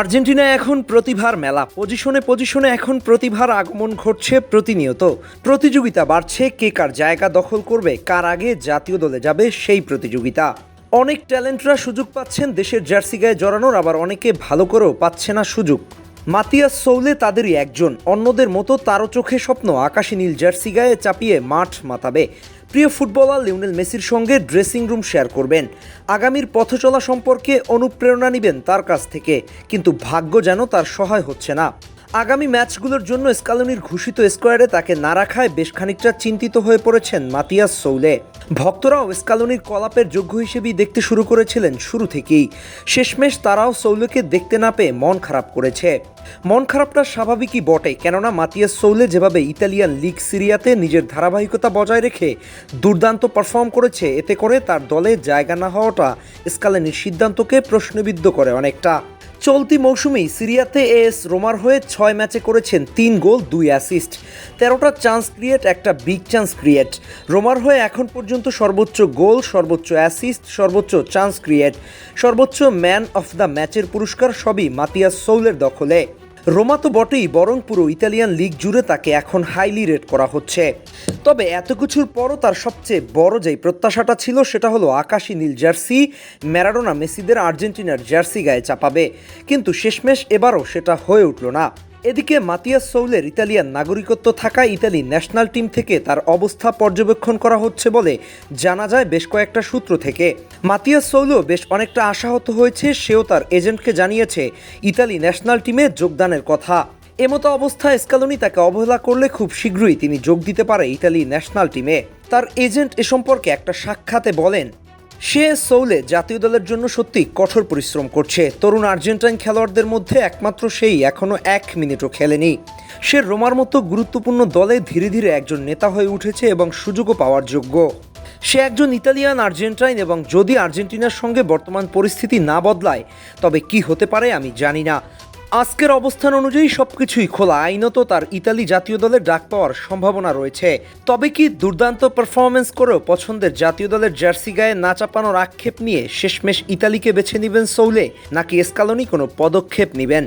Argentina এখন প্রতিভার মেলা, পজিশনে পজিশনে এখন প্রতিভার আগমন ঘটছে প্রতিনিয়ত। প্রতিযোগিতা বাড়ছে, কে কার জায়গা দখল করবে, কার আগে জাতীয় দলে যাবে সেই প্রতিযোগিতা। অনেক ট্যালেন্টরা সুযোগ পাচ্ছেন, দেশের জার্সি গায়ে জড়ানোর, আবার অনেকে ভালো করেও পাচ্ছে না সুযোগ। মাতিয়াস সৌলে তাদেরই একজন। অন্যদের মতো তারও চোখে স্বপ্ন, আকাশী নীল জার্সি গায়ে চাপিয়ে মাঠ মাতাবে। প্রিয় ফুটবলার লিওনেল মেসির সঙ্গে ড্রেসিং রুম শেয়ার করবেন। আগামীর পথচলা সম্পর্কে অনুপ্রেরণা নেবেন তার কাছ থেকে, কিন্তু ভাগ্য যেন তার সহায় হচ্ছে না। আগামী ম্যাচগুলোর জন্য স্কালোনির ঘোষিত স্কোয়াডে তাকে না রাখায় বেশ খানিকটা চিন্তিত হয়ে পড়েছেন মাতিয়াস সৌলে। ভক্তরাও স্কালোনির কলাপের যোগ্য হিসেবেই দেখতে শুরু করেছিলেন শুরু থেকেই। শেষমেশ তারাও সৌলেকে দেখতে না পেয়ে মন খারাপ করেছে। মন খারাপটা স্বাভাবিকই বটে, কেননা মাতিয়াস সৌলে যেভাবে ইতালিয়ান লিগ সিরিয়াতে নিজের ধারাবাহিকতা বজায় রেখে দুর্দান্ত পারফর্ম করেছে, এতে করে তার দলে জায়গা না হওয়াটা স্কালেনির সিদ্ধান্তকে প্রশ্নবিদ্ধ করে অনেকটা। চলতি মৌসুমেই সিরিয়াতে এস রোমার হয়ে ছয় ম্যাচে করেছেন তিন গোল, দুই অ্যাসিস্ট। তেরোটা চান্স ক্রিয়েট একটা বিগ চান্স ক্রিয়েট রোমার হয়ে এখন পর্যন্ত সর্বোচ্চ গোল, সর্বোচ্চ অ্যাসিস্ট, সর্বোচ্চ চান্স ক্রিয়েট সর্বোচ্চ ম্যান অফ দ্য ম্যাচের পুরস্কার সবই মাতিয়াস সৌলের দখলে। রোমা তো বটেই, বরং পুরো ইতালিয়ান লিগ জুড়ে তাকে এখন হাইলি রেট করা হচ্ছে। তবে এত কিছুর পরও তার সবচেয়ে বড় যেই প্রত্যাশাটা ছিল, সেটা হলো আকাশী নীল জার্সি, ম্যারাডোনা, মেসিদের আর্জেন্টিনার জার্সি গায়ে চাপাবে। কিন্তু শেষমেশ এবারও সেটা হয়ে উঠল না। এদিকে মাতিয়াস সৌলের ইতালিয়ান নাগরিকত্ব থাকা ইতালি ন্যাশনাল টিম থেকে তার অবস্থা পর্যবেক্ষণ করা হচ্ছে বলে জানা যায় বেশ কয়েকটা সূত্র থেকে। মাতিয়াস সৌলও বেশ অনেকটা আশাহত হয়েছে, সেও তার এজেন্টকে জানিয়েছে, ইতালি ন্যাশনাল টিমে যোগদানের কথা। এমতো অবস্থায় স্কালোনি তাকে অবহেলা করলে খুব শীঘ্রই তিনি যোগ দিতে পারে ইতালি ন্যাশনাল টিমে। তার এজেন্ট এ সম্পর্কে একটা সাক্ষাতে বলেন সে সৌলে জাতীয় দলের জন্য সত্যি কঠোর পরিশ্রম করছে। তরুণ আর্জেন্টাইন খেলোয়াড়দের মধ্যে একমাত্র সেই এখনও এক মিনিটও খেলেনি। সে রোমার মতো গুরুত্বপূর্ণ দলে ধীরে ধীরে একজন নেতা হয়ে উঠেছে এবং সুযোগও পাওয়ার যোগ্য। সে একজন ইতালিয়ান, আর্জেন্টাইন এবং যদি আর্জেন্টিনার সঙ্গে বর্তমান পরিস্থিতি না বদলায়, তবে কি হতে পারে আমি জানি না। আজকের অবস্থান অনুযায়ী সবকিছুই খোলা। আইনত তার ইতালি জাতীয় দলে ডাক পাওয়ার সম্ভাবনা রয়েছে। তবে কি দুর্দান্ত পারফরমেন্স করেও পছন্দের জাতীয় দলের জার্সি গায়ে না চাপানোর আক্ষেপ নিয়ে শেষমেশ ইতালিকে বেছে নেবেন সৌলে, নাকি এসকালনি কোনো পদক্ষেপ নেবেন?